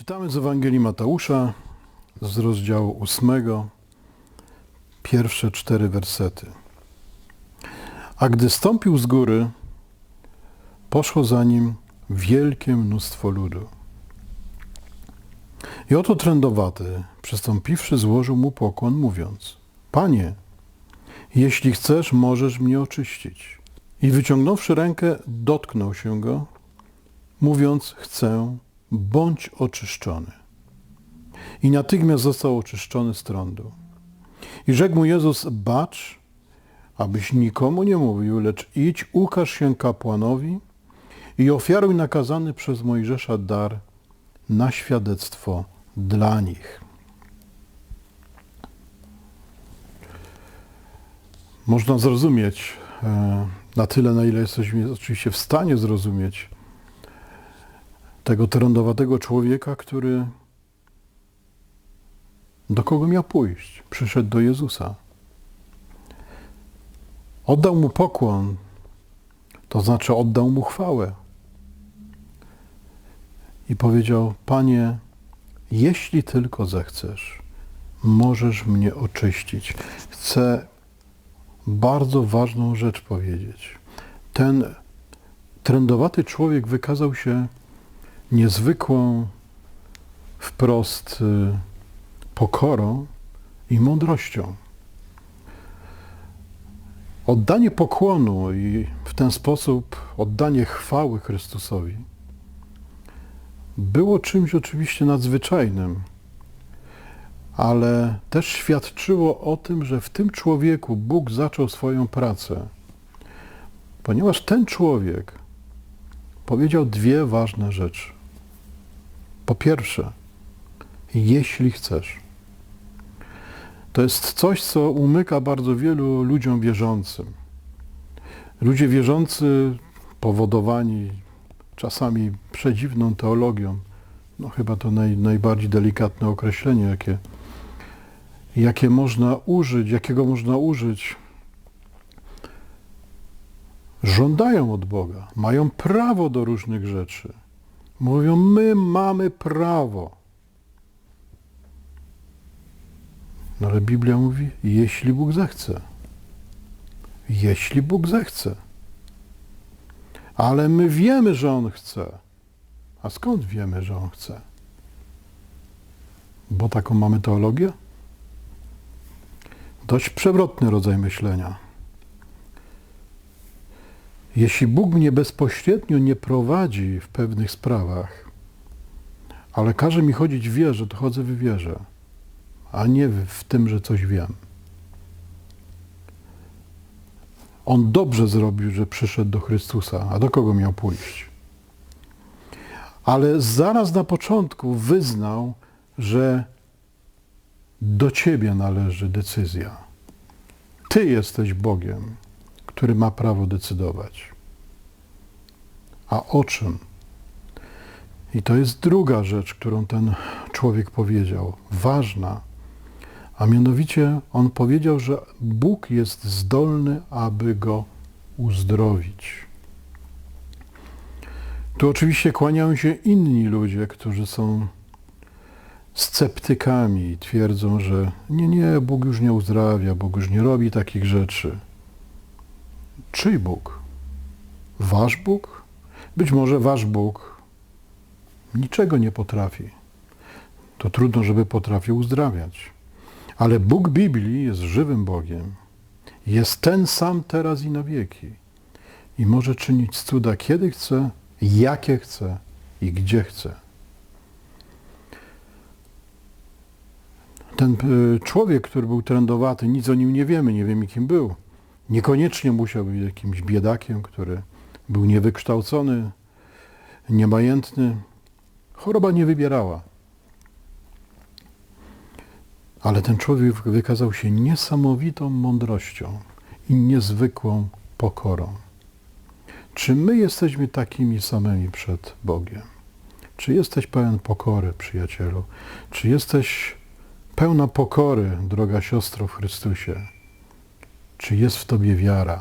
Czytamy z Ewangelii Mateusza z rozdziału ósmego, pierwsze cztery wersety. A gdy stąpił z góry, poszło za nim wielkie mnóstwo ludu. I oto trędowaty, przystąpiwszy, złożył mu pokłon, mówiąc: Panie, jeśli chcesz, możesz mnie oczyścić. I wyciągnąwszy rękę, dotknął się go, mówiąc: Chcę, bądź oczyszczony. I natychmiast został oczyszczony z trądu. I rzekł mu Jezus: Bacz, abyś nikomu nie mówił, lecz idź, ukaż się kapłanowi i ofiaruj nakazany przez Mojżesza dar na świadectwo dla nich. Można zrozumieć e, na tyle, na ile jesteśmy oczywiście w stanie zrozumieć tego trądowatego człowieka, który do kogo miał pójść? Przyszedł do Jezusa. Oddał mu pokłon, to znaczy oddał mu chwałę. I powiedział: Panie, jeśli tylko zechcesz, możesz mnie oczyścić. Chcę bardzo ważną rzecz powiedzieć. Ten trędowaty człowiek wykazał się niezwykłą, wprost y, pokorą i mądrością. Oddanie pokłonu i w ten sposób oddanie chwały Chrystusowi było czymś oczywiście nadzwyczajnym, ale też świadczyło o tym, że w tym człowieku Bóg zaczął swoją pracę, ponieważ ten człowiek powiedział dwie ważne rzeczy. Po pierwsze, jeśli chcesz. To jest coś, co umyka bardzo wielu ludziom wierzącym. Ludzie wierzący, powodowani czasami przedziwną teologią, no chyba to naj, najbardziej delikatne określenie, jakie, jakie można użyć, jakiego można użyć, żądają od Boga, mają prawo do różnych rzeczy. Mówią, my mamy prawo. No ale Biblia mówi, jeśli Bóg zechce. Jeśli Bóg zechce. Ale my wiemy, że On chce. A skąd wiemy, że On chce? Bo taką mamy teologię? Dość przewrotny rodzaj myślenia. Jeśli Bóg mnie bezpośrednio nie prowadzi w pewnych sprawach, ale każe mi chodzić w wierze, to chodzę w wierze, a nie w tym, że coś wiem. On dobrze zrobił, że przyszedł do Chrystusa. A do kogo miał pójść? Ale zaraz na początku wyznał, że do Ciebie należy decyzja. Ty jesteś Bogiem który ma prawo decydować. A o czym? I to jest druga rzecz, którą ten człowiek powiedział, ważna. A mianowicie on powiedział, że Bóg jest zdolny, aby go uzdrowić. Tu oczywiście kłaniają się inni ludzie, którzy są sceptykami i twierdzą, że nie, nie, Bóg już nie uzdrawia, Bóg już nie robi takich rzeczy. Czyj Bóg? Wasz Bóg? Być może wasz Bóg niczego nie potrafi. To trudno, żeby potrafił uzdrawiać. Ale Bóg Biblii jest żywym Bogiem. Jest ten sam teraz i na wieki. I może czynić cuda kiedy chce, jakie chce i gdzie chce. Ten y, człowiek, który był trendowaty, nic o nim nie wiemy, nie wiemy kim był. Niekoniecznie musiał być jakimś biedakiem, który był niewykształcony, niemajętny. Choroba nie wybierała. Ale ten człowiek wykazał się niesamowitą mądrością i niezwykłą pokorą. Czy my jesteśmy takimi samymi przed Bogiem? Czy jesteś pełen pokory, przyjacielu? Czy jesteś pełna pokory, droga siostro w Chrystusie? Czy jest w tobie wiara?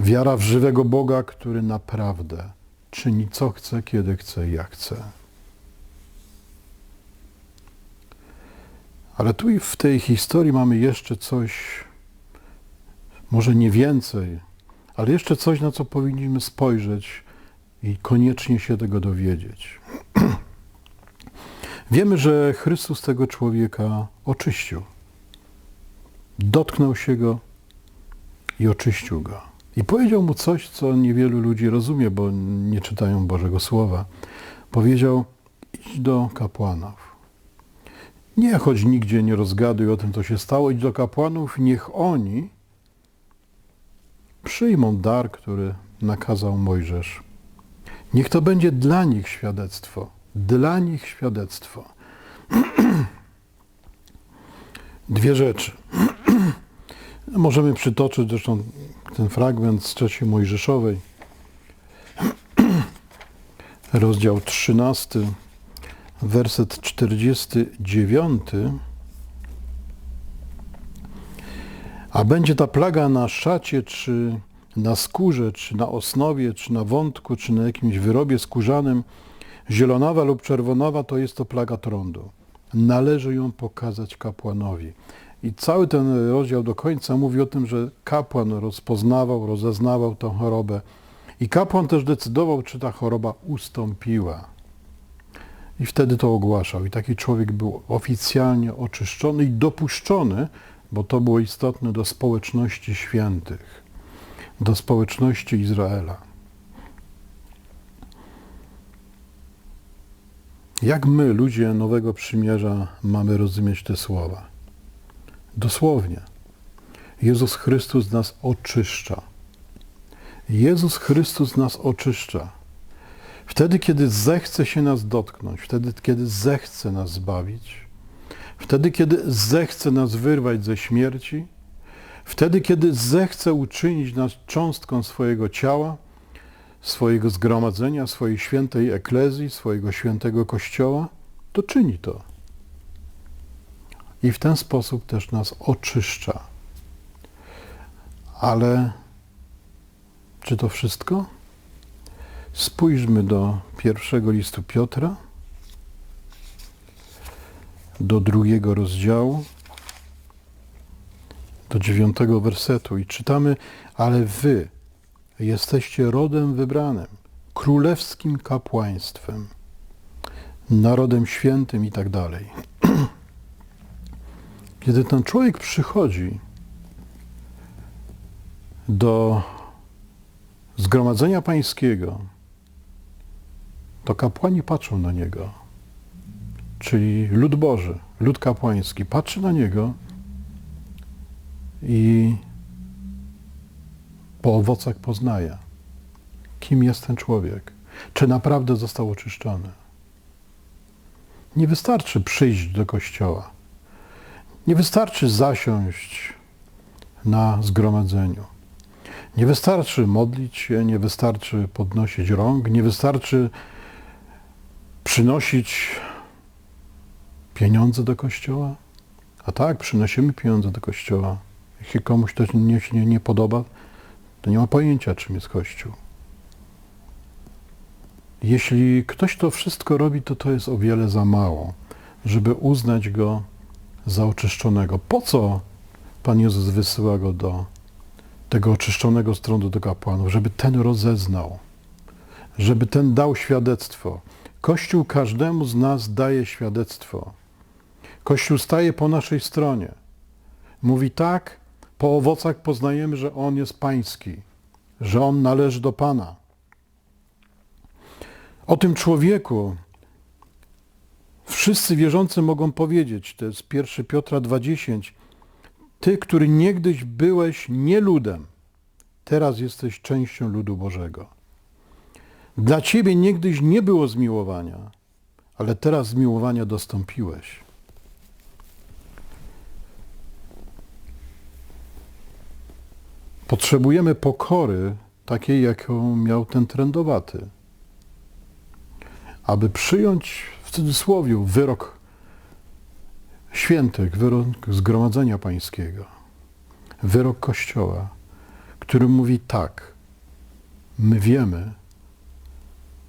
Wiara w żywego Boga, który naprawdę czyni co chce, kiedy chce jak chce. Ale tu i w tej historii mamy jeszcze coś, może nie więcej, ale jeszcze coś, na co powinniśmy spojrzeć i koniecznie się tego dowiedzieć. Wiemy, że Chrystus tego człowieka oczyścił. Dotknął się go i oczyścił go. I powiedział mu coś, co niewielu ludzi rozumie, bo nie czytają Bożego Słowa. Powiedział, idź do kapłanów. Nie chodź nigdzie, nie rozgaduj o tym, co się stało, idź do kapłanów, niech oni przyjmą dar, który nakazał Mojżesz. Niech to będzie dla nich świadectwo. Dla nich świadectwo. Dwie rzeczy. Możemy przytoczyć zresztą ten fragment z trzeciej Mojżeszowej. Rozdział 13, werset 49. A będzie ta plaga na szacie, czy na skórze, czy na osnowie, czy na wątku, czy na jakimś wyrobie skórzanym, zielonawa lub czerwonawa, to jest to plaga trądu. Należy ją pokazać kapłanowi. I cały ten rozdział do końca mówi o tym, że kapłan rozpoznawał, rozeznawał tę chorobę i kapłan też decydował, czy ta choroba ustąpiła. I wtedy to ogłaszał. I taki człowiek był oficjalnie oczyszczony i dopuszczony, bo to było istotne, do społeczności świętych, do społeczności Izraela. Jak my, ludzie Nowego Przymierza, mamy rozumieć te słowa? Dosłownie. Jezus Chrystus nas oczyszcza. Jezus Chrystus nas oczyszcza. Wtedy, kiedy zechce się nas dotknąć, wtedy, kiedy zechce nas zbawić, wtedy, kiedy zechce nas wyrwać ze śmierci, wtedy, kiedy zechce uczynić nas cząstką swojego ciała, swojego zgromadzenia, swojej świętej eklezji, swojego świętego kościoła, to czyni to. I w ten sposób też nas oczyszcza. Ale czy to wszystko? Spójrzmy do pierwszego listu Piotra, do drugiego rozdziału, do dziewiątego wersetu i czytamy, ale wy jesteście rodem wybranym, królewskim kapłaństwem, narodem świętym i tak dalej. Kiedy ten człowiek przychodzi do zgromadzenia pańskiego, to kapłani patrzą na niego, czyli lud Boży, lud kapłański patrzy na niego i po owocach poznaje, kim jest ten człowiek, czy naprawdę został oczyszczony. Nie wystarczy przyjść do kościoła. Nie wystarczy zasiąść na zgromadzeniu. Nie wystarczy modlić się, nie wystarczy podnosić rąk, nie wystarczy przynosić pieniądze do kościoła. A tak, przynosimy pieniądze do kościoła. Jeśli komuś to nie, się nie podoba, to nie ma pojęcia, czym jest Kościół. Jeśli ktoś to wszystko robi, to to jest o wiele za mało, żeby uznać go za oczyszczonego. Po co Pan Jezus wysyła go do tego oczyszczonego stronu do kapłanów? Żeby ten rozeznał, żeby ten dał świadectwo. Kościół każdemu z nas daje świadectwo. Kościół staje po naszej stronie. Mówi tak, po owocach poznajemy, że On jest Pański, że On należy do Pana. O tym człowieku wszyscy wierzący mogą powiedzieć, to jest 1 Piotra 2,10, Ty, który niegdyś byłeś nie ludem, teraz jesteś częścią ludu Bożego. Dla Ciebie niegdyś nie było zmiłowania, ale teraz zmiłowania dostąpiłeś. Potrzebujemy pokory takiej, jaką miał ten trendowaty, aby przyjąć w cudzysłowie wyrok świętych, wyrok Zgromadzenia Pańskiego, wyrok Kościoła, który mówi tak, my wiemy,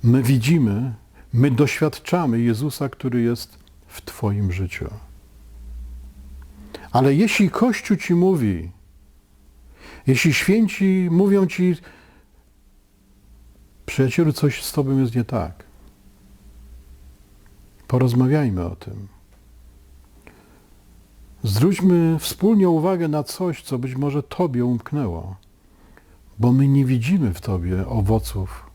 my widzimy, my doświadczamy Jezusa, który jest w Twoim życiu. Ale jeśli Kościół ci mówi, jeśli święci mówią ci, przyjacielu, coś z tobą jest nie tak, porozmawiajmy o tym. Zwróćmy wspólnie uwagę na coś, co być może Tobie umknęło, bo my nie widzimy w Tobie owoców,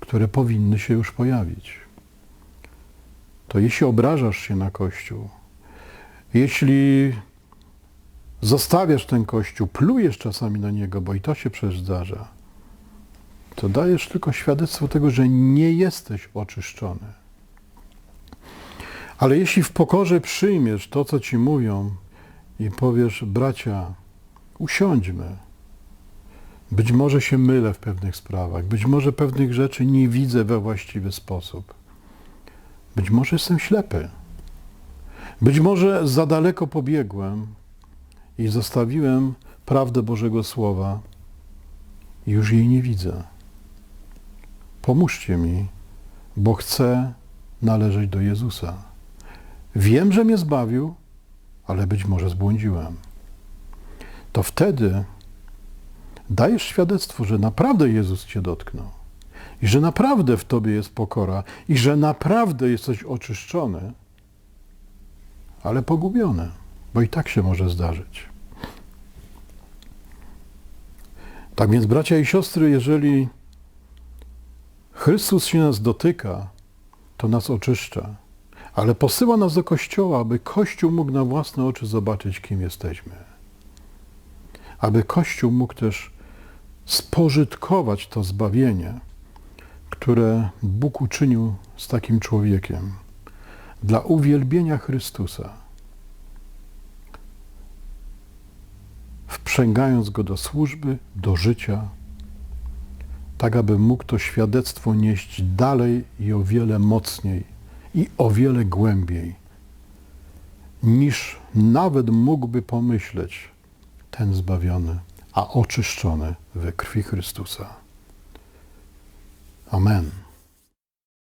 które powinny się już pojawić. To jeśli obrażasz się na Kościół, jeśli zostawiasz ten Kościół, plujesz czasami na niego, bo i to się przecież zdarza, to dajesz tylko świadectwo tego, że nie jesteś oczyszczony. Ale jeśli w pokorze przyjmiesz to, co ci mówią i powiesz, bracia, usiądźmy. Być może się mylę w pewnych sprawach, być może pewnych rzeczy nie widzę we właściwy sposób. Być może jestem ślepy. Być może za daleko pobiegłem i zostawiłem prawdę Bożego Słowa i już jej nie widzę. Pomóżcie mi, bo chcę należeć do Jezusa. Wiem, że mnie zbawił, ale być może zbłądziłem. To wtedy dajesz świadectwo, że naprawdę Jezus cię dotknął. I że naprawdę w tobie jest pokora. I że naprawdę jesteś oczyszczony, ale pogubiony. Bo i tak się może zdarzyć. Tak więc, bracia i siostry, jeżeli Chrystus się nas dotyka, to nas oczyszcza ale posyła nas do Kościoła, aby Kościół mógł na własne oczy zobaczyć, kim jesteśmy. Aby Kościół mógł też spożytkować to zbawienie, które Bóg uczynił z takim człowiekiem. Dla uwielbienia Chrystusa, wprzęgając go do służby, do życia, tak aby mógł to świadectwo nieść dalej i o wiele mocniej i o wiele głębiej, niż nawet mógłby pomyśleć ten zbawiony, a oczyszczony we krwi Chrystusa. Amen.